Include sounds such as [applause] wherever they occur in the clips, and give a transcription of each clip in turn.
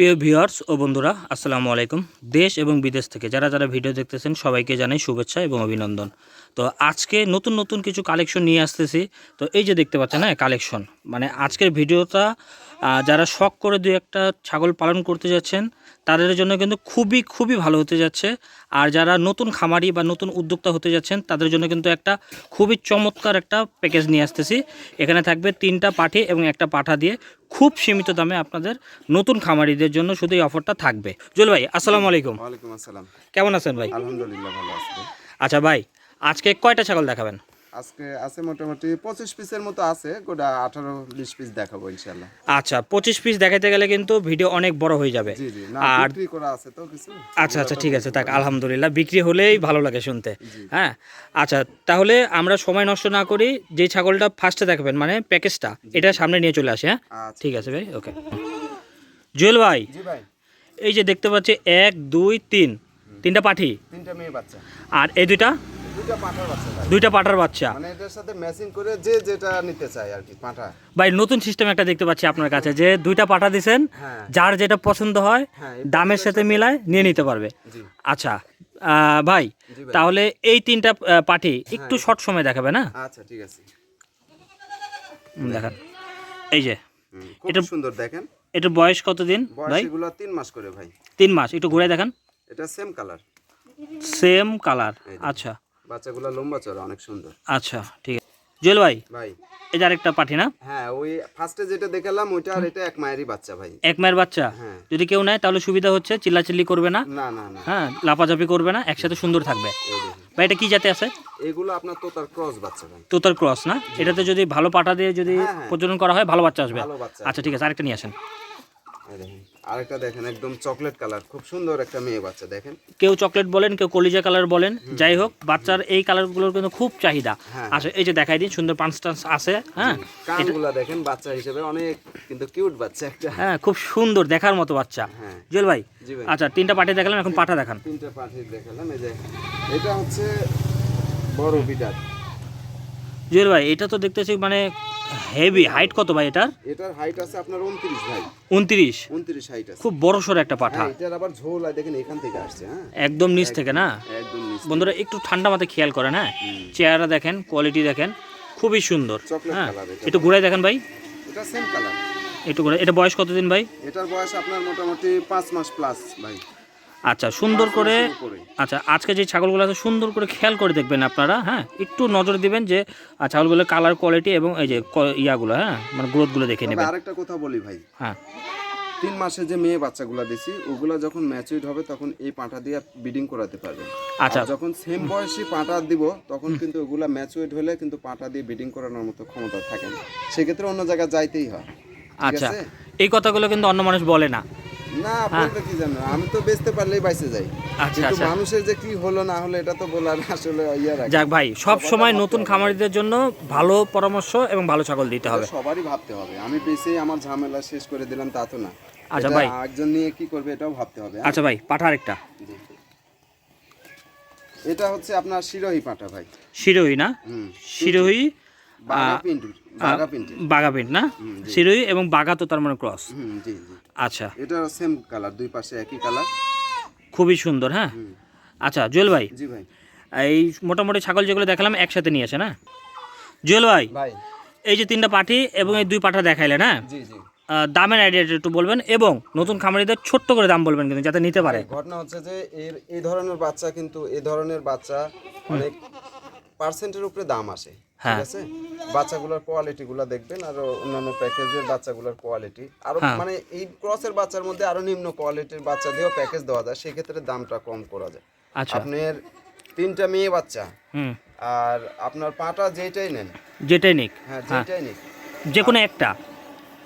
প্রিয় ভিউয়ার্স ও বন্ধুরা, আসসালামু আলাইকুম। দেশ এবং বিদেশ থেকে যারা যারা ভিডিও দেখতেছেন, সবাইকে জানাই শুভেচ্ছা এবং অভিনন্দন। তো আজকে নতুন নতুন কিছু কালেকশন নিয়ে আসতেছি। তো এই যে দেখতে পাচ্ছেন হ্যাঁ কালেকশন। মানে আজকের ভিডিওটা যারা শখ করে দু একটা ছাগল পালন করতে যাচ্ছেন তাদের জন্য কিন্তু খুবই খুবই ভালো হতে যাচ্ছে। আর যারা নতুন খামারি বা নতুন উদ্যোক্তা হতে যাচ্ছেন তাদের জন্য কিন্তু একটা খুবই চমৎকার একটা প্যাকেজ নিয়ে আসতেছি। এখানে থাকবে তিনটা পাঠি এবং একটা পাঠা দিয়ে খুব সীমিত দামে আপনাদের নতুন খামারিদের জন্য শুধু এই অফারটা থাকবে। জুয়েল ভাই আসসালামু আলাইকুম। ওয়ালাইকুম আসসালাম। কেমন আছেন ভাই? আলহামদুলিল্লাহ ভালো আছি। আচ্ছা ভাই আজকে কয়টা ছাগল দেখাবেন? আজকে আছে মোটামুটি পঁচিশ পিসের মতো আছে গোটা আঠারো বিশ পিস দেখাবো ইনশাল্লাহ আচ্ছা পঁচিশ পিস দেখাতে গেলে কিন্তু ভিডিও অনেক বড় হয়ে যাবে। আর বিক্রি করা আছে তো কিছু। আচ্ছা আচ্ছা ঠিক আছে থাক আলহামদুলিল্লাহ বিক্রি হলেই ভালো লাগে শুনতে। হ্যাঁ আচ্ছা তাহলে আমরা সময় নষ্ট না করি যে ছাগলটা ফার্স্টে দেখাবেন মানে প্যাকেজটা এটা সামনে নিয়ে চলে আসে হ্যাঁ? আচ্ছা ঠিক আছে ভাই ওকে জুয়েল ভাই ভাই। এই যে দেখতে পাচ্ছি এক দুই তিন তিনটা পাঠি? তিনটা মেয়ে বাচ্চা। আর এই দুইটা? দুইটা পাঁঠার বাচ্চা ভাই। দুইটা পাঠার বাচ্চা। মানে এটার সাথে ম্যাচিং করে যে যেটা নিতে চায় আর কি পাঁঠা। ভাই নতুন সিস্টেম একটা দেখতে পাচ্ছি আপনার কাছে যে দুইটা পাঠা দিছেন হ্যাঁ। যার যেটা পছন্দ হয় হ্যাঁ দামের সাথে মিলায় নিয়ে নিতে পারবে। আচ্ছা ভাই তাহলে এই তিনটা পাঠি একটু শর্ট সময় দেখাবে না? আচ্ছা ঠিক আছে। দেখান এই যে এটা- সুন্দর দেখেন। এটার বয়স কতদিন ভাই? এগুলো তিন মাস করে ভাই। তিন মাস একটু ঘুরে দেখান। এটা সেম কালার সেম কালার আচ্ছা। বাচ্চাগুলো লম্বা চড়া অনেক সুন্দর। আচ্ছা ঠিক আছে। জুয়েল ভাই ভাই। এই যে আরেকটা পাঠি না? হ্যাঁ ওই ফার্স্টে যেটা দেখালাম ওইটা আর এটা এক মায়েরই বাচ্চা ভাই। এক মায়ের বাচ্চা? হ্যাঁ। যদি কেউ নেয় তাহলে সুবিধা হচ্ছে চিল্লাচিল্লি করবে না। না না না। হ্যাঁ লাপাঝাপি করবে না একসাথে সুন্দর থাকবে। ভাই এটা কি জাতে আছে? এগুলো আপনার তোতার ক্রস বাচ্চা ভাই। তোতার ক্রস না? এটাতে যদি ভালো পাটা দিয়ে যদি হ্যাঁ, হ্যাঁ। প্রজনন করা হয় ভালো বাচ্চা আসবে। আচ্ছা ঠিক আছে আরেকটা নিয়ে আসেন। আরেকটা দেখেন একদম চকলেট কালার খুব সুন্দর একটা মেয়ে বাচ্চা দেখেন। কেউ চকলেট বলেন কেউ কলিজা কালার বলেন যাই হোক বাচ্চার এই কালারগুলোর কিন্তু খুব চাহিদা। হ্যাঁ। আচ্ছা এই যে দেখাই দিন সুন্দর পাঁচ টান্স আছে হ্যাঁ? কানগুলা দেখেন বাচ্চা হিসেবে অনেক কিন্তু কিউট বাচ্চা একটা। হ্যাঁ খুব সুন্দর দেখার মতো বাচ্চা। হ্যাঁ। জুয়েল ভাই আচ্ছা তিনটা পাঠে দেখালাম এখন পাঠা দেখান। তিনটা পাঠি দেখালাম এই যে এটা হচ্ছে বড় বিটার জুয়েল ভাই এটা তো দেখতেছি মানে হেভি হাইট কত ভাই এটার? এটার হাইট আছে আপনার উনত্রিশ ভাই। উনত্রিশ? উনত্রিশ হাইট আছে। খুব বড় সড়ো একটা পাঠা। হ্যাঁ এটার আবার ঝোল আর দেখেন এখান থেকে আসছে হ্যাঁ। একদম নিচ থেকে না? একদম নিচ বন্ধুরা একটু ঠান্ডা মাথায় খেয়াল করেন হ্যাঁ। চেহারা দেখেন কোয়ালিটি দেখেন খুবই সুন্দর হ্যাঁ? একটু ঘুরাই দেখেন ভাই। এটা সেম কালার একটু ঘুরে এটা বয়স কতদিন ভাই? এটার বয়স আপনার মোটামুটি পাঁচ মাস প্লাস ভাই। আচ্ছা সুন্দর করে আচ্ছা আজকে যে ছাগলগুলো আছে সুন্দর করে খেয়াল করে দেখবেন আপনারা হ্যাঁ? একটু নজর দিবেন যে ছাগলগুলোর কালার কোয়ালিটি এবং এই যে ইয়াগুলো হ্যাঁ? মানে গ্রোথগুলো দেখে নেবেন। আরেকটা কথা বলি ভাই। হ্যাঁ। তিন মাসে যে মেয়ে বাচ্চাগুলো দিছি ওগুলো যখন ম্যাচুইড হবে তখন এই পাঁঠা দিয়ে ব্রিডিং করাতে পারবে। আচ্ছা। যখন সেম বয়সী পাঁঠা দিব তখন কিন্তু ওগুলা ম্যাচুইড হলে কিন্তু পাঁঠা দিয়ে ব্রিডিং করানোর মতো ক্ষমতা থাকে না। সেক্ষেত্রে অন্য জায়গায় যাইতেই হয়। আচ্ছা। এই কথাগুলো কিন্তু অন্য মানুষ বলে না। না বলতে কি জানো? আমি তো বেচতে পারলেই বাইসে যাই। আচ্ছা কিন্তু আচ্ছা। মানুষের যে কি হলো না হলো এটা তো বলার আসলে ইয়ে রাখে। যাক ভাই সব সময় নতুন খামারিদের জন্য ভালো পরামর্শ এবং ভালো ছাগল দিতে হবে। সবারই ভাবতে হবে। আমি বেচেই আমার ঝামেলা শেষ করে দিলাম তা তো না। আচ্ছা ভাই। একজন নিয়ে কি করবে এটাও ভাবতে হবে হ্যাঁ? আচ্ছা ভাই পাঠা আরেকটা। এটা হচ্ছে আপনার শিরোহী পাঁঠা ভাই। শিরোহি না? হুম শিরোহি বাঘা পেন্ট না? হুম, এবং বাঘা তো তার মানে ক্রস। জি জি। আচ্ছা। এটা সেম কালার দুই পাশে একই কালার খুবই সুন্দর হ্যাঁ? আচ্ছা জুয়েল ভাই। জি ভাই। এই মোটামুটি ছাগল যেগুলো দেখালাম একসাথে নিয়ে আসে না? জুয়েল ভাই ভাই। এই যে তিনটা পাঠি এবং এই দুই পাঠা দেখাইলেন হ্যাঁ জি জি। দামের আইডিয়াটা একটু বলবেন এবং নতুন খামারিদের ছোট্ট করে দাম বলবেন কিন্তু যাতে নিতে পারে। ঘটনা হচ্ছে যে এর এই ধরনের বাচ্চা কিন্তু এই ধরনের বাচ্চা অনেক পার্সেন্টের উপরে দাম আসে। ঠিক আছে? বাচ্চাগুলোর কোয়ালিটি গুলো দেখবেন আর অন্যান্য প্যাকেজের বাচ্চাগুলোর কোয়ালিটি আরও হ্যাঁ। মানে এই ক্রসের বাচ্চার মধ্যে আরও নিম্ন কোয়ালিটির বাচ্চা দিয়েও প্যাকেজ দেওয়া যায় সেক্ষেত্রে দামটা কম করা যায়। আচ্ছা। আপনার তিনটা মেয়ে বাচ্চা হুম। আর আপনার পাটা যেটাই নেন। যেটাই নিক। হ্যাঁ হ্যাঁ। যেটাই নিক। যে কোনো একটা।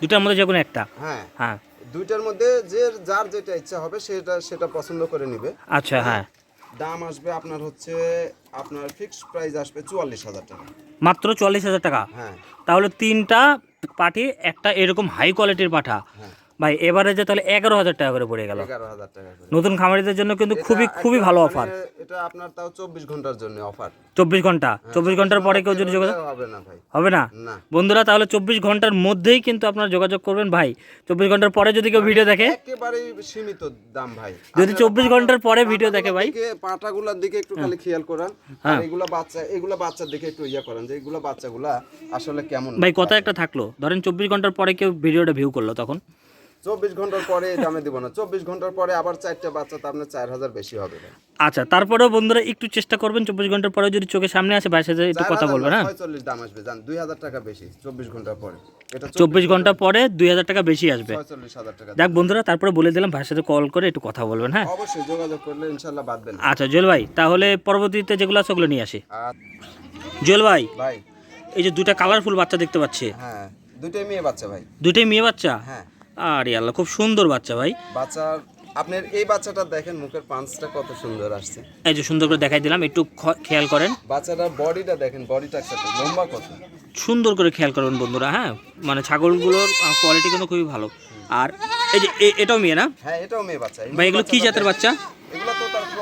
দুটার মধ্যে যে কোনো একটা। হ্যাঁ। হ্যাঁ। দুইটার মধ্যে যে যার যেটা ইচ্ছা হবে সেটা সেটা পছন্দ করে নিবে। আচ্ছা হ্যাঁ। দাম আসবে আপনার হচ্ছে আপনার ফিক্সড প্রাইস আসবে চুয়াল্লিশ হাজার টাকা। মাত্র চল্লিশ হাজার টাকা? হ্যাঁ। তাহলে তিনটা পাঠি একটা এরকম হাই কোয়ালিটির পাঠা। হ্যাঁ। ভাই এবারে যে তাহলে এগারো হাজার টাকা করে পড়ে গেল। এগারো হাজার টাকা করে। নতুন খামারিদের জন্য কিন্তু খুবই খুবই ভালো মানে অফার এটা আপনার তাও চব্বিশ ঘণ্টার জন্য অফার চব্বিশ ঘণ্টা? চব্বিশ ঘণ্টার পরে কেউ যদি যোগাযোগ হবে না ভাই। হবে না? বন্ধুরা তাহলে চব্বিশ ঘণ্টার মধ্যেই কিন্তু আপনারা যোগাযোগ করবেন ভাই। চব্বিশ ঘণ্টার পরে যদি কেউ ভিডিও দেখে একেবারেই সীমিত দাম ভাই। যদি চব্বিশ ঘণ্টার পরে ভিডিও দেখে ভাই হ্যাঁ। পাটাগুলার দিকে একটু খালি খেয়াল করান। আর এগুলা বাচ্চা এগুলা বাচ্চার দিকে একটু ইয়া করেন যে এগুলা বাচ্চাগুলা আসলে কেমন ভাই কথা একটা থাকল। ধরেন চব্বিশ ঘণ্টার পরে কেউ ভিডিওটা ভিউ করল তখন। চব্বিশ ঘণ্টার পরে দামে দিব না। চব্বিশ ঘণ্টার পরে আবার চারটা বাচ্চা তো আপনার চার হাজার বেশি হবে। আচ্ছা তারপরেও বন্ধুরা একটু চেষ্টা করবেন চব্বিশ ঘণ্টার পরে যদি চোখের সামনে আসে ভাইয়ের সাথে একটু কথা বলবেন হ্যাঁ? ছয়চল্লিশ দাম আসবে জান দুই হাজার টাকা বেশি চব্বিশ ঘণ্টার পরে। চব্বিশ ঘণ্টা পরে দুই হাজার টাকা বেশি আসবে। যাক বন্ধুরা তারপরে বলে দিলাম ভাইয়ের সাথে কল করে একটু কথা বলবেন হ্যাঁ? অবশ্যই যোগাযোগ করলে ইনশাল্লাহ বাদবেন আচ্ছা জুয়েল ভাই তাহলে পরবর্তীতে যেগুলো আছে ওগুলো নিয়ে আসি। জুয়েল ভাই ভাই। এই যে দুটা কালারফুল বাচ্চা দেখতে পাচ্ছি। হ্যাঁ দুইটাই মেয়ে বাচ্চা ভাই। দুটোই মেয়ে বাচ্চা? হ্যাঁ। আরে আল্লাহ খুব সুন্দর বাচ্চা ভাই। বাচ্চা আপনার এই বাচ্চাটা দেখেন মুখের পাঁচটা কত সুন্দর আসছে। এই যে সুন্দর করে দেখাই দিলাম একটু খেয়াল করেন। বাচ্চাটার বডিটা দেখেন বডিটা একসাথে লম্বা কত। সুন্দর করে খেয়াল করবেন বন্ধুরা হ্যাঁ? মানে ছাগলগুলোর কোয়ালিটি কিন্তু খুবই ভালো। আর এই যে এটাও মেয়ে না? হ্যাঁ এটাও মেয়ে বাচ্চা। ভাই এগুলো কি জাতের বাচ্চা?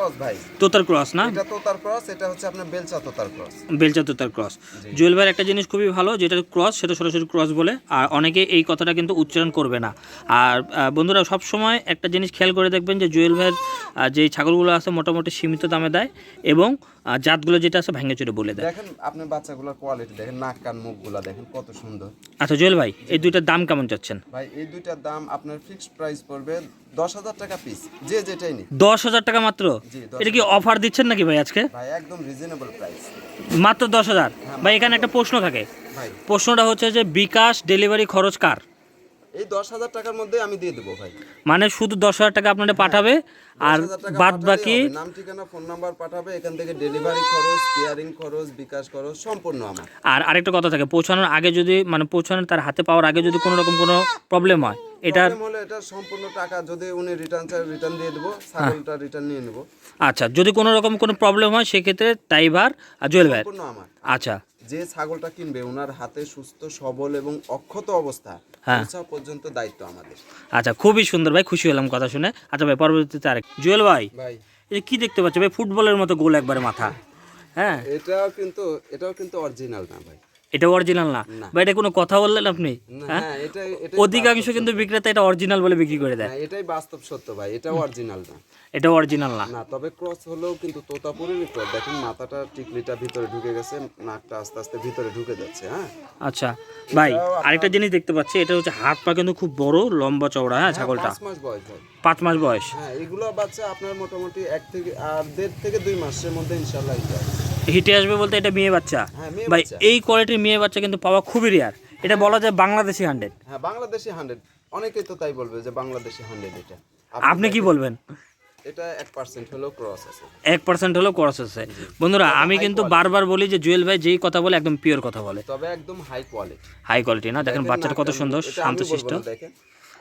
ক্রস ভাই। তোতার ক্রস না? এটা তোতার ক্রস এটা হচ্ছে আপনার বেলচা তোতার ক্রস। বেলচা তোতার ক্রস। জুয়েল ভাইয়ের একটা জিনিস খুবই ভালো যেটা ক্রস সেটা সরাসরি ক্রস বলে আর অনেকে এই কথাটা কিন্তু উচ্চারণ করবে না। আর বন্ধুরা সব সময় একটা জিনিস খেয়াল করে দেখবেন যে জুয়েল ভাইয়ের যে ছাগলগুলো আছে মোটামুটি সীমিত দামে দেয় এবং জাতগুলো যেটা আছে ভেঙে চুরে বলে দেয়। দেখেন আপনার বাচ্চাগুলোর কোয়ালিটি দেখেন নাক কান মুখগুলা দেখেন কত সুন্দর। আচ্ছা জুয়েল ভাই এই দুইটার দাম কেমন চাচ্ছেন? ভাই এই দুইটার দাম আপনার ফিক্সড প্রাইস পড়বে দশ হাজার টাকা পিস যে যেটাই নি দশ হাজার টাকা মাত্র? এটা কি অফার দিচ্ছেন নাকি ভাই আজকে? ভাই একদম রিজনেবল প্রাইস মাত্র দশ হাজার? ভাই এখানে একটা প্রশ্ন থাকে। ভাই। প্রশ্নটা হচ্ছে যে বিকাশ ডেলিভারি খরচ কার? এই দশ হাজার টাকার মধ্যে আমি দিয়ে দেবো ভাই। মানে শুধু দশ হাজার টাকা আপনাদের পাঠাবে আর বাদ বাকি নাম ঠিকানা ফোন নাম্বার পাঠাবে এখান থেকে ডেলিভারি খরচ কেয়ারিং খরচ বিকাশ খরচ সম্পূর্ণ আমার। আর আরেকটা কথা থাকে পৌঁছানোর আগে যদি মানে পৌঁছানোর তার হাতে পাওয়ার আগে যদি কোনো রকম কোনো প্রবলেম হয় প্রবলেম হলে এটা সম্পূর্ণ টাকা যদি উনি রিটার্ন চায় রিটার্ন দিয়ে দেবো ছাগলটা রিটার্ন নিয়ে নেব। আচ্ছা যদি কোনো রকম কোনো প্রবলেম হয় সেক্ষেত্রে ড্রাইভার আর জুয়েল ভাই আমার। আচ্ছা। যে ছাগলটা কিনবে ওনার হাতে সুস্থ সবল এবং অক্ষত অবস্থা হ্যাঁ। পৌঁছা পর্যন্ত দায়িত্ব আমাদের। আচ্ছা খুবই সুন্দর ভাই খুশি হলাম কথা শুনে। আচ্ছা ভাই পরবর্তীতে আরেক। জুয়েল ভাই ভাই। এই কি দেখতে পাচ্ছ ভাই? ফুটবলের মতো গোল একবারে মাথা। হ্যাঁ। এটাও কিন্তু এটাও কিন্তু অরিজিনাল না ভাই। এটা অরিজিনাল না। ভাই এটা কোনো কথা বললেন আপনি? হ্যাঁ? হ্যাঁ এটা এটা অধিকাংশ কিন্তু বিক্রেতা এটা অরিজিনাল বলে বিক্রি করে দেয়। হ্যাঁ, এটাই বাস্তব সত্য ভাই এটাও অরিজিনাল না। এটা অরিজিনাল না। না তবে ক্রস হলেও কিন্তু তোতাপুরেরই ক্রস দেখেন মাথাটা টিকলিটা ভিতরে ঢুকে গেছে নাকটা আস্তে আস্তে ভিতরে ঢুকে যাচ্ছে হ্যাঁ। আচ্ছা ভাই আরেকটা জিনিস দেখতে পাচ্ছি এটা হচ্ছে হাত পা কিন্তু খুব বড় লম্বা চওড়া হ্যাঁ ছাগলটা? পাঁচ মাস বয়স ভাই। পাঁচ মাস বয়স। হ্যাঁ এগুলো বাচ্চা আপনার মোটামুটি এক থেকে আর দেড় থেকে দুই মাসের মধ্যে ইনশাল্লাহ এটা আসবে। হিটে আসবে বলতে এটা মেয়ে বাচ্চা। হ্যাঁ ভাই এই কোয়ালিটির মেয়ে বাচ্চা কিন্তু পাওয়া খুবই রেয়ার এটা বলা যায় বাংলাদেশি হান্ড্রেড হ্যাঁ বাংলাদেশি হান্ড্রেড অনেকেই তো তাই বলবে যে বাংলাদেশি হান্ড্রেড এটা। আপনি কি বলবেন? এটা এক পার্সেন্ট হলেও ক্রস আছে। এক পার্সেন্ট হলেও খরচ আছে। বন্ধুরা আমি কিন্তু বারবার বলি যে জুয়েল ভাই যেই কথা বলে একদম পিওর কথা বলে। তবে একদম হাই কোয়ালিটি হাই কোয়ালিটি না? দেখেন বাচ্চাটা কত সুন্দর শান্তশিষ্ট। দেখেন।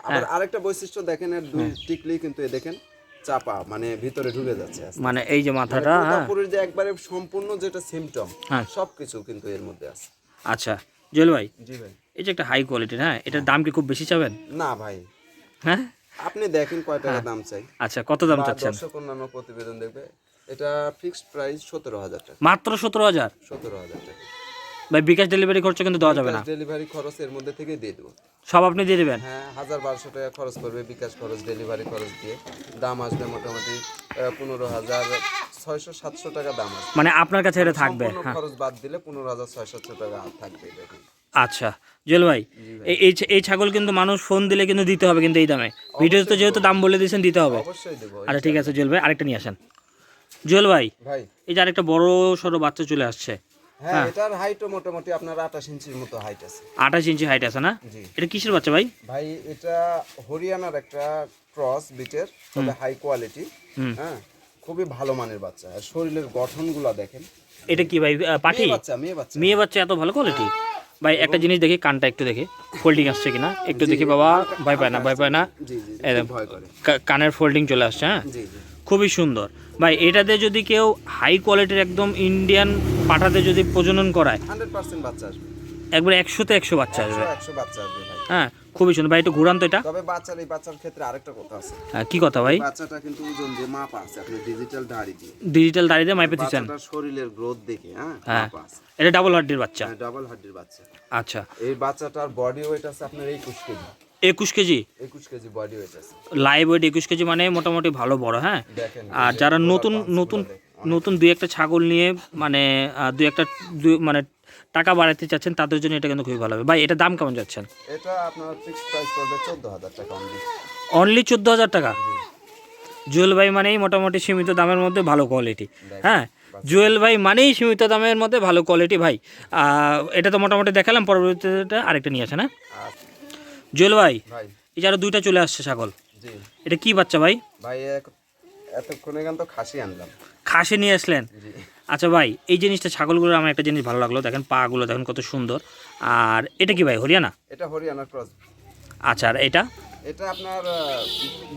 আবার আরেকটা বৈশিষ্ট্য দেখেন এর দুই টিকলি কিন্তু এ দেখেন। চাপা মানে ভিতরে ঢুকে যাচ্ছে মানে এই যে মাথাটা মানে হ্যাঁ। যে একবারে সম্পূর্ণ যেটা সিমটম হ্যাঁ। সবকিছু কিন্তু এর মধ্যে আছে। আচ্ছা জুয়েল ভাই জি ভাই। এই যে একটা হাই কোয়ালিটির হ্যাঁ এটার দাম কি খুব বেশি চাবেন? না ভাই। হ্যাঁ? আপনি দেখেন কয় টাকা দাম চাই। আচ্ছা কত দাম চাচ্ছেন? দর্শক অন্যান্য প্রতিবেদন দেখবে এটা ফিক্সড প্রাইস সতেরো হাজার টাকা। মাত্র সতেরো হাজার? সতেরো হাজার টাকা। ভাই বিকাশ ডেলিভারি খরচ কিন্তু দেওয়া যাবে না। ডেলিভারি খরচ এর মধ্যে থেকে দিয়ে দেবো। সব আপনি দিয়ে দেবেন? হ্যাঁ হাজার বারোশো টাকা খরচ করবে বিকাশ খরচ ডেলিভারি খরচ দিয়ে। দাম আসবে মোটামুটি পনেরো হাজার ছয়শো সাতশো টাকা দাম আসবে। মানে আপনার কাছে এটা থাকবে হ্যাঁ। খরচ বাদ দিলে পনেরো হাজার ছয় সাতশো টাকা থাকবে আচ্ছা জুয়েল ভাই এই- এই ছাগল কিন্তু মানুষ ফোন দিলে কিন্তু দিতে হবে কিন্তু এই দামে। ভিডিওতে যেহেতু দাম বলে দিয়েছেন দিতে হবে। অবশ্যই দেবো আচ্ছা ঠিক আছে জুয়েল ভাই আরেকটা নিয়ে আসেন। জুয়েল ভাই ভাই। এই যে আরেকটা বড় সড়ো বাচ্চা চলে আসছে। হ্যাঁ এটার হাইটও মোটামুটি আপনার আঠাশ ইঞ্চির মতো হাইট আছে। আঠাশ ইঞ্চি হাইট আছে না? এটা কিসের বাচ্চা ভাই? ভাই এটা হরিয়ানার একটা ক্রস বিটের তবে হাই কোয়ালিটি। হ্যাঁ খুবই ভালো মানের বাচ্চা। আর শরীরের গঠনগুলো দেখেন। এটা কি ভাই আহ, বাচ্চা মেয়ে বাচ্চা। মেয়ে বাচ্চা এত ভালো কোয়ালিটি ভাই একটা জিনিস দেখি কানটা একটু দেখি। ফোল্ডিং আসছে কিনা? একটু দেখি বাবা ভয় পায় না ভয় পায় না? জি জি ভয় করে। কানের ফোল্ডিং চলে আসছে হ্যাঁ? জি জি। খুবই সুন্দর। ভাই এটাতে যদি কেউ হাই কোয়ালিটির একদম ইন্ডিয়ান পাঠাতে যদি প্রজনন করায় হান্ড্রেড পার্সেন্ট বাচ্চা আসবে। একবার একশোতে একশো বাচ্চা আসবে। একশো বাচ্চা আসবে ভাই। হ্যাঁ খুবই সুন্দর। ভাই একটু ঘুরান তো এটা। তবে বাচ্চার এই বাচ্চার ক্ষেত্রে আরেকটা কথা আছে। হ্যাঁ, কি কথা ভাই? বাচ্চাটা কিন্তু ওজন দিয়ে মাপ আছে আপনি ডিজিটাল দাড়ি দিয়ে। ডিজিটাল দাঁড়িয়ে মাইপে দিচ্ছেন। বাচ্চাটার শরীরের গ্রোথ দেখে হ্যাঁ হ্যাঁ। মাপ এটা ডাবল হাড্ডির বাচ্চা। ডাবল হাড্ডির বাচ্চা। আচ্ছা। এই বাচ্চাটার বডি ওয়েট আছে আপনার একুশ কেজি। একুশ কেজি? একুশ কেজি বডি ওয়েট আছে। লাইভ ওয়েট একুশ কেজি মানে মোটামুটি ভালো বড় হ্যাঁ? আর যারা নতুন নতুন নতুন দুই একটা ছাগল নিয়ে মানে দুই একটা দুই মানে টাকা বাড়াতে চাচ্ছেন তাদের জন্য এটা কিন্তু খুবই ভালো হবে। ভাই এটা দাম কেমন যাচ্ছেন? এটা আপনার ফিক্সড প্রাইস পড়বে চোদ্দ হাজার টাকা অনলি অনলি চোদ্দ হাজার টাকা? জুয়েল ভাই মানেই মোটামুটি সীমিত দামের মধ্যে ভালো কোয়ালিটি হ্যাঁ? জুয়েল ভাই মানেই সীমিত দামের মধ্যে ভালো কোয়ালিটি ভাই। এটা তো মোটামুটি দেখালাম পরবর্তীতে আরেকটা নিয়ে আসে না আর জুয়েল ভাই এই যে আরও দুইটা চলে আসছে ছাগল। এটা কি বাচ্চা ভাই? ভাই এতক্ষণে তো খাসি আনলাম। খাসি নিয়ে আসলেন? আচ্ছা ভাই এই জিনিসটা ছাগলগুলোর আমার একটা জিনিস ভালো লাগল। দেখেন পাগুলো দেখেন কত সুন্দর। আর এটা কি ভাই হরিয়ানা? এটা হরিয়ানার ক্রস। আচ্ছা আর এটা? এটা আপনার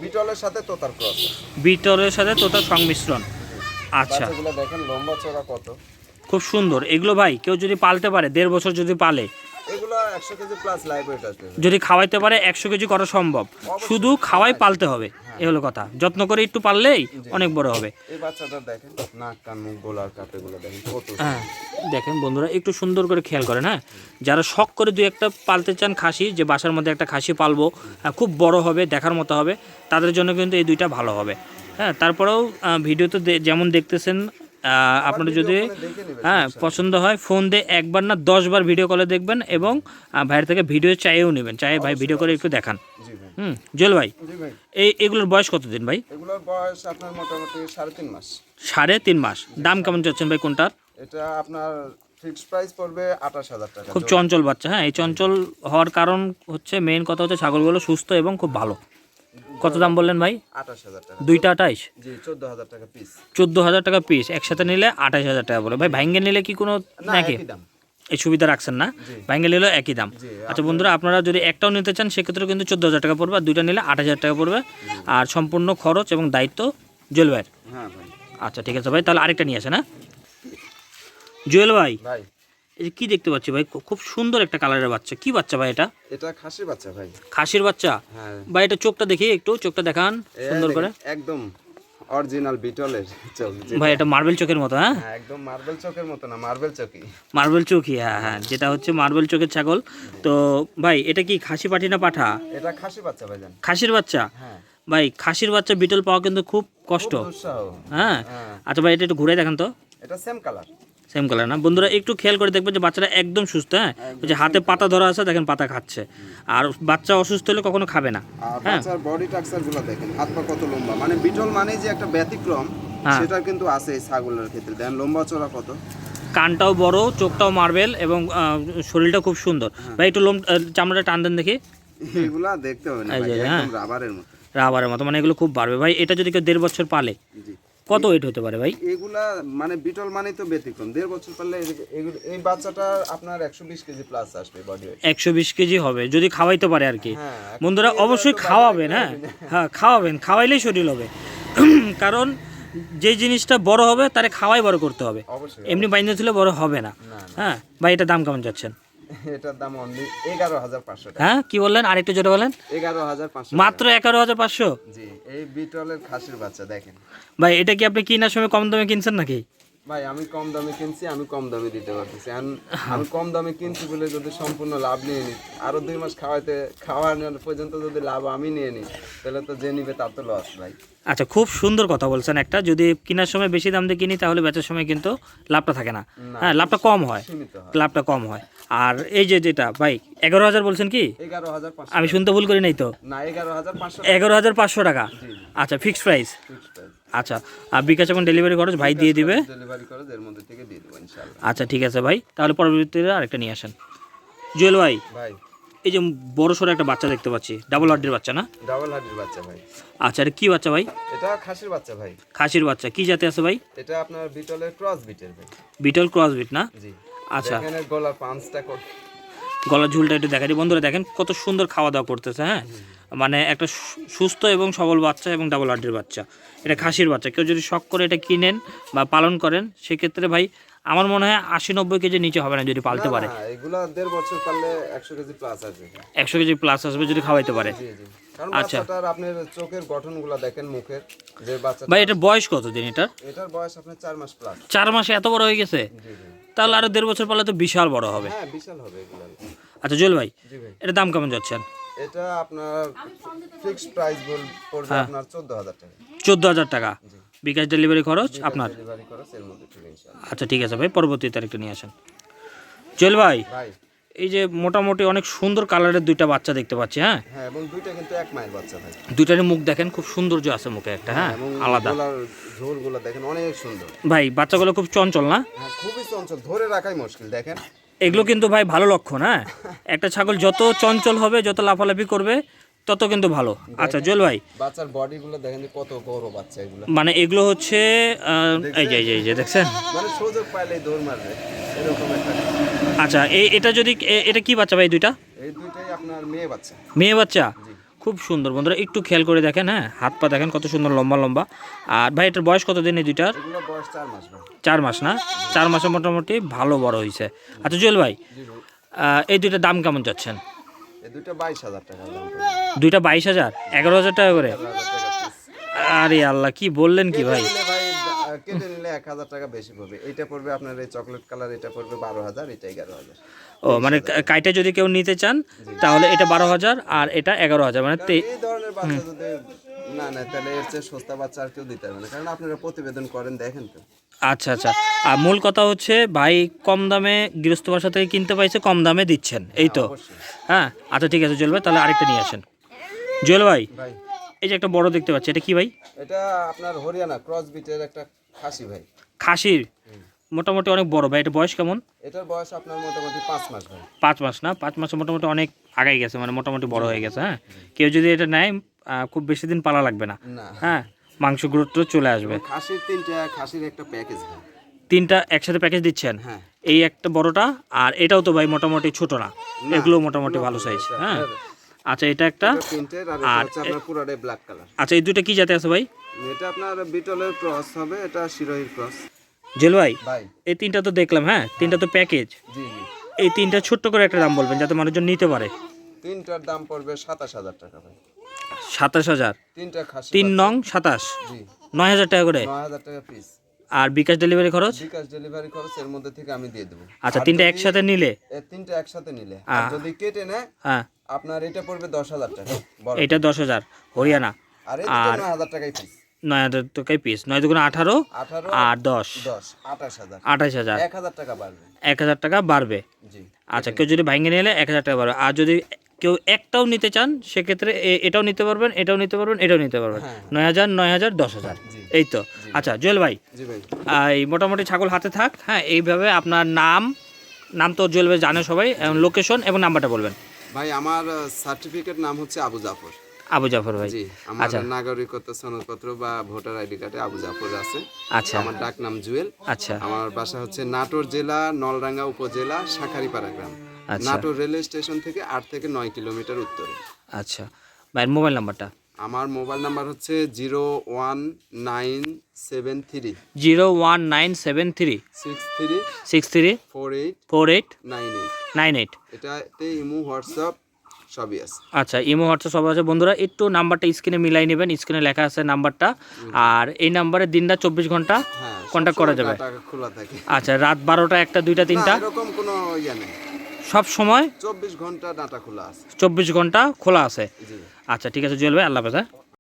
বিটলের সাথে তোতার ক্রস। বিটলের সাথে তোতার সংমিশ্রণ। আচ্ছা। দেখেন লম্বা চড়া কত। খুব সুন্দর। এগুলো ভাই কেউ যদি পালতে পারে দেড় বছর যদি পালে এগুলো একশো কেজি প্লাস লাইভ ওয়েট আসবে যদি খাওয়াইতে পারে একশো কেজি করা সম্ভব। শুধু খাওয়াই পালতে হবে এ হলো কথা। যত্ন করে একটু পারলেই অনেক বড় হবে। এই বাচ্চাটা দেখেন নাক কান মুখ গোলার কাপড়গুলো দেখেন কত হ্যাঁ দেখেন বন্ধুরা একটু সুন্দর করে খেয়াল করেন হ্যাঁ। যারা শখ করে দুই একটা পালতে চান খাসি যে বাসার মধ্যে একটা খাসি পালবো খুব বড় হবে দেখার মতো হবে তাদের জন্য কিন্তু এই দুইটা ভালো হবে। হ্যাঁ তারপরেও ভিডিওতে যেমন দেখতেছেন আপনারা যদি হ্যাঁ পছন্দ হয় ফোন দিয়ে একবার না দশবার ভিডিও কলে দেখবেন এবং ভাইয়ের থেকে ভিডিও চাইও নেবেন। চাই ভাই ভিডিও করে একটু দেখান। হুম জুয়েল ভাই ভাই। এই এগুলোর বয়স কতদিন ভাই? এগুলোর বয়স আপনার মোটামুটি সাড়ে তিন মাস। সাড়ে তিন মাস। দাম কেমন চাচ্ছেন ভাই কোনটার? এটা আপনার ফিক্সড প্রাইস পড়বে আঠাশ হাজার টাকা। খুব চঞ্চল বাচ্চা হ্যাঁ এই চঞ্চল হওয়ার কারণ হচ্ছে মেইন কথা হচ্ছে ছাগলগুলো সুস্থ এবং খুব ভালো। কত দাম বললেন ভাই? আঠাশ হাজার টাকা। দুইটা আঠাইশ? চোদ্দ হাজার টাকা পিস চোদ্দ হাজার টাকা পিস একসাথে নিলে আঠাশ হাজার টাকা বলে। ভাই ভাঙ্গে নিলে কি কোনো নাকি? এই সুবিধা রাখছেন না? জি। ভাঙ্গে নিলেও একই দাম। আচ্ছা বন্ধুরা আপনারা যদি একটাও নিতে চান সেক্ষেত্রে কিন্তু চোদ্দ হাজার টাকা পড়বে আর দুইটা নিলে আট হাজার টাকা পড়বে। আর সম্পূর্ণ খরচ এবং দায়িত্ব জুয়েল ভাইয়ের। হ্যাঁ আচ্ছা ঠিক আছে ভাই তাহলে আরেকটা নিয়ে আসেন হ্যাঁ? জুয়েল ভাই। এই কি দেখতে পাচ্ছি ভাই? খুব সুন্দর একটা কালারের বাচ্চা। কি বাচ্চা ভাই এটা? এটা খাসি বাচ্চা ভাই। খাসির বাচ্চা? হ্যাঁ। ভাই এটা চোখটা দেখি একটু চোখটা দেখান সুন্দর করে। একদম অরিজিনাল বিটলের চোখ ভাই এটা মার্বেল চোখের মতো হ্যাঁ? হ্যাঁ একদম মার্বেল চোখের মতো না মার্বেল চোখই। মার্বেল চোখই হ্যাঁ হ্যাঁ যেটা হচ্ছে মার্বেল চোখের ছাগল। তো ভাই এটা কি খাসি পাঠি না পাঠা? এটা খাসি বাচ্চা ভাই জান। খাসির বাচ্চা? হ্যাঁ। ভাই খাসির বাচ্চা বিটল পাওয়া কিন্তু খুব কষ্ট। হ্যাঁ? হ্যাঁ। আচ্ছা ভাই এটা একটু ঘুরে দেখান তো। এটা সেম কালার সেম কালার না। বন্ধুরা একটু খেয়াল করে দেখবেন যে বাচ্চাটা একদম সুস্থ হ্যাঁ? ওই যে হাতে পাতা ধরা আছে দেখেন পাতা খাচ্ছে। আর বাচ্চা অসুস্থ হলে কখনো খাবে না হ্যাঁ। বাচ্চার বডি গুলো দেখেন হাত পা কত লম্বা। মানে বিটল মানে যে একটা ব্যতিক্রম হ্যাঁ। সেটা কিন্তু আছে এই ছাগলের ক্ষেত্রে। দেখেন লম্বা চড়া কত? কানটাও বড় চোখটাও মার্বেল এবং শরীরটা খুব সুন্দর। ভাই একটু লোম চামড়াটা টান দেন দেখি। এগুলা দেখতে হবে না যে, হ্যাঁ। একদম রাবারের মতো। রাবারের মতো মানে এগুলো খুব বাড়বে। ভাই এটা যদি কেউ দেড় বছর পালে কত ওয়েট হতে পারে ভাই? এগুলা মানে বিটল মানে তো ব্যতিক্রম। দেড় বছর পারলে এই বাচ্চাটা আপনার একশো বিশ কেজি প্লাস আসবে বডি একশো বিশ কেজি হবে যদি খাওয়াইতে পারে আর কি। হ্যাঁ বন্ধুরা অবশ্যই খাওয়াবেন হ্যাঁ? হ্যাঁ খাওয়াবেন খাওয়াইলেই শরীর হবে। [clears throat] কারণ যে জিনিসটা বড় হবে তারে খাওয়াই বড় করতে হবে। এমনি বাইন্দে ছিল বড় হবে না। না, হ্যাঁ ভাই এটা দাম কেমন যাচ্ছেন [laughs] এটার দাম অনলি এগারো হাজার পাঁচশো হ্যাঁ কি বললেন? আরেকটু জোরে বলেন। এগারো হাজার পাঁচশো মাত্র এগারো হাজার পাঁচশো? জি এই বিটলের খাসির বাচ্চা দেখেন। ভাই এটা কি আপনি কিনার সময় কম দামে কিনছেন নাকি? ভাই আমি কম দামে কিনছি আমি কম দামে দিতে পারতেছি। আমি কম দামে কিনছি বলে যদি সম্পূর্ণ লাভ নিয়ে নিই আরও দুই মাস খাওয়াইতে খাওয়ানোর পর্যন্ত যদি লাভ আমি নিয়ে নিই তাহলে তো যে নিবে তার তো লস ভাই। আচ্ছা খুব সুন্দর কথা বলছেন একটা। যদি কেনার সময় বেশি দাম দিয়ে কিনি তাহলে বেচার সময় কিন্তু লাভটা থাকে না। হ্যাঁ লাভটা কম হয়। লাভটা কম হয়। আর এই যে যেটা ভাই এগারো হাজার বলছেন কি? এগারো হাজার আমি শুনতে ভুল করি নাই তো? না এগারো হাজার পাঁচশো এগারো হাজার পাঁচশো টাকা। আচ্ছা ফিক্সড প্রাইস আচ্ছা আর বিকাশ এবং ডেলিভারি খরচ ভাই দিয়ে দিবে। ডেলিভারি করে এর মধ্যে থেকে দিয়ে দেবো আচ্ছা ঠিক আছে ভাই। তাহলে পরবর্তীতে আরেকটা নিয়ে আসেন। জুয়েল ভাই ভাই। এই যে বড় সড়ো একটা বাচ্চা দেখতে পাচ্ছি ডাবল হাড্ডির বাচ্চা না? ডাবল হার্ডির বাচ্চা ভাই। আচ্ছা এটা কি বাচ্চা ভাই? এটা খাসির বাচ্চা ভাই। খাসির বাচ্চা কি জাতে আছে ভাই? এটা আপনার বিটলের ক্রস বিটের ভাই। বিটল ক্রস বিট না? জি। আচ্ছা। এখানে গলার পাঁচটা গলার ঝুলটা একটু দেখা দিই। বন্ধুরা দেখেন কত সুন্দর খাওয়া দাওয়া করতেছে হ্যাঁ? মানে একটা সুস্থ এবং সবল বাচ্চা এবং ডাবল হাড্ডির বাচ্চা। এটা খাসির বাচ্চা। কেউ যদি শখ করে এটা কিনেন বা পালন করেন সেক্ষেত্রে ভাই আমার মনে হয় আশি নব্বই কেজি নিচে হবে না যদি পালতে পারে। বছর পারলে একশো কেজি প্লাস আসবে। একশো কেজি প্লাস আসবে যদি খাওয়াইতে পারে। আচ্ছা। আপনার চোখের গঠনগুলো দেখেন মুখের যে বাচ্চা ভাই এটা বয়স কত দিন এটার এটার বয়স আপনার চার মাস প্লাস চার মাসে এত বড় হয়ে গেছে? তাহলে আরও দেড় বছর পালে তো বিশাল বড় হবে। হ্যাঁ বিশাল হবে এগুলো। আচ্ছা জুয়েল ভাই এটা ভাই। এটার দাম কেমন যাচ্ছেন এটা আপনার ফিক্সড প্রাইস বল পড়বে হ্যাঁ। আপনার চোদ্দ হাজার টাকা। চোদ্দ হাজার টাকা। বিকাশ ডেলিভারি খরচ আপনার? ডেলিভারি খরচ এর মধ্যে আচ্ছা ঠিক আছে ভাই পরবর্তী তারিখটা নিয়ে আসেন। জুয়েল ভাই ভাই। এই যে মোটামুটি অনেক সুন্দর কালারের দুইটা বাচ্চা দেখতে পাচ্ছি হ্যাঁ? হ্যাঁ এবং দুইটা কিন্তু এক মায়ের বাচ্চা ভাই। দুইটারই মুখ দেখেন খুব সৌন্দর্য আছে মুখে একটা হ্যাঁ আলাদা। ঝোলগুলো দেখেন অনেক সুন্দর। ভাই বাচ্চাগুলো খুব চঞ্চল না? হ্যাঁ খুবই চঞ্চল ধরে রাখাই মুশকিল দেখেন। এগুলো কিন্তু ভাই ভালো লক্ষণ হ্যাঁ? একটা ছাগল যত চঞ্চল হবে যত লাফালাফি করবে তত কিন্তু ভালো। আচ্ছা জল ভাই। বাচ্চার বডিগুলো দেখেন কত বড় বাচ্চা এগুলো। মানে এগুলো হচ্ছে এই যে এই যে দেখছেন? মানে সুযোগ পাইলেই দৌড় মারবে এরকম একটা আচ্ছা এই এটা যদি এটা কি বাচ্চা ভাই দুইটা? এই দুইটাই আপনার মেয়ে বাচ্চা। মেয়ে বাচ্চা? খুব সুন্দর বন্ধুরা একটু খেয়াল করে দেখেন হ্যাঁ? হাত পা দেখেন কত সুন্দর লম্বা লম্বা। আর ভাই এটার বয়স কত দিন এই দুইটার? চার মাস না? চার মাসে মোটামুটি ভালো বড় হয়েছে আচ্ছা জুয়েল ভাই এই দুইটার দাম কেমন যাচ্ছেন দুইটা বাইশ হাজার এগারো হাজার টাকা করে। আরে আল্লাহ কি বললেন কি ভাই? কেটে নিলে এক হাজার টাকা বেশি পড়বে। এইটা পড়বে আপনার এই চকলেট কালার এটা পড়বে বারো হাজার এটা এগারো হাজার। ও মানে কাইটা যদি কেউ নিতে চান তাহলে এটা বারো হাজার আর এটা এগারো হাজার মানে এই ধরনের বাচ্চা যদি না না তাহলে এর চেয়ে সস্তা বাচ্চা আর কেউ দিতে পারবে না। কারণ আপনারা প্রতিবেদন করেন দেখেন তো। আচ্ছা আচ্ছা। আর মূল কথা হচ্ছে ভাই কম দামে গৃহস্থ বাসা থেকে কিনতে পাইছে কম দামে দিচ্ছেন এই তো। হ্যাঁ? আচ্ছা ঠিক আছে জুয়েল ভাই তাহলে আরেকটা নিয়ে আসেন। জুয়েল ভাই ভাই। এই যে একটা বড় দেখতে পাচ্ছি এটা কি ভাই? এটা আপনার হরিয়ানা ক্রস বিটের একটা খাসি ভাই। খাসির? মোটামুটি অনেক বড় ভাই এটা বয়স কেমন? এটার বয়স আপনার মোটামুটি পাঁচ মাস ভাই। পাঁচ মাস না? পাঁচ মাসে মোটামুটি অনেক আগাই গেছে মানে মোটামুটি বড় হয়ে গেছে হ্যাঁ? কেউ যদি এটা নেয় খুব বেশি দিন পালা লাগবে না হ্যাঁ? মাংস গুরুত্ব চলে আসবে। খাসির তিনটা খাসির একটা প্যাকেজ তিনটা একসাথে প্যাকেজ দিচ্ছেন? হ্যাঁ। এই একটা বড়টা আর এটাও তো ভাই মোটামুটি ছোট না। এগুলো মোটামুটি ভালো সাইজ হ্যাঁ? আচ্ছা এটা একটা আর এটা হচ্ছে আপনার পুরাটাই ব্ল্যাক কালার আচ্ছা এই দুটো কি জাতে আছে ভাই? এটা আপনার বিটলের ক্রস হবে এটা শিরোহির ক্রস জেল ভাই ভাই। এই তিনটা তো দেখলাম হ্যাঁ? তিনটা তো প্যাকেজ জি জি। এই তিনটা ছোট্ট করে একটা দাম বলবেন যাতে মানুষজন নিতে পারে। তিনটার দাম পড়বে সাতাশ হাজার টাকা ভাই। সাতাশ হাজার? তিনটা খাসি তিন নং সাতাশ? জি। নয় হাজার টাকা করে? নয় হাজার টাকা পিস আর বিকাশ ডেলিভারি খরচ? বিকাশ ডেলিভারি খরচ এর মধ্যে থেকে আমি দিয়ে দেবো। আচ্ছা তিনটা একসাথে নিলে? তিনটা একসাথে নিলে। আর যদি কেটে নেয় হ্যাঁ। আপনার এটা পড়বে দশ হাজার টাকা। এটা দশ হাজার হরিয়ানা। আর নয় হাজার টাকাই পিস নয় হাজার টাকায় পিস নয় দুগুণ আঠারো আর দশ। দশ আঠাশ হাজার। আঠাশ হাজার। এক হাজার টাকা বাড়বে। এক হাজার টাকা বাড়বে। জি। আচ্ছা কেউ যদি ভাঙে নিলে এক হাজার টাকা বাড়বে। আর যদি কেউ একটাও নিতে চান সেক্ষেত্রে এটাও নিতে পারবেন এটাও নিতে পারবেন এটাও নিতে পারবেন। হ্যাঁ। নয় হাজার নয় হাজার দশ হাজার। এই তো। আচ্ছা জুয়েল ভাই। ভাই। এই মোটামুটি ছাগল হাতে থাক হ্যাঁ এইভাবে আপনার নাম নাম তো জুয়েল ভাই জানে সবাই লোকেশন এবং নাম্বারটা বলবেন। ভাই আমার সার্টিফিকেট নাম হচ্ছে আবু জাফর। আবু জাফর ভাই। আচ্ছা। নাগরিকত্ব সনদপত্র বা ভোটার আইডি কার্ডে আবু জাফর আছে। আচ্ছা। আমার ডাক নাম জুয়েল। আচ্ছা। আমার বাসা হচ্ছে নাটোর জেলা নলডাঙ্গা উপজেলা শাখারিপাড়া গ্রাম। নাটোর রেলওয়ে স্টেশন থেকে আট থেকে নয় কিলোমিটার উত্তরে। আচ্ছা। ভাইয়ের মোবাইল নাম্বারটা? আমার মোবাইল নাম্বার হচ্ছে zero one nine seven three. Zero one nine seven three. Six three. Six three. Four eight. Four eight. Nine eight. Nine eight. এটাতে ইমু হোয়াটসঅ্যাপ সবই আছে। আচ্ছা ইমো হোয়াটসঅ্যাপ সব আছে। বন্ধুরা একটু নাম্বারটা স্ক্রিনে মিলাই নেবেন। স্ক্রিনে লেখা আছে নাম্বারটা। আর এই নাম্বারে দিনটা চব্বিশ ঘণ্টা কন্ট্যাক্ট করা যাবে। খোলা থাকে। আচ্ছা রাত বারোটা একটা দুইটা তিনটা। এরকম কোনো ইয়ে নেই। সব সময় চব্বিশ ঘণ্টা ডাটা খোলা আছে। চব্বিশ ঘণ্টা খোলা আছে। আচ্ছা ঠিক আছে জুয়েল ভাই আল্লাহ হাফেজ হ্যাঁ?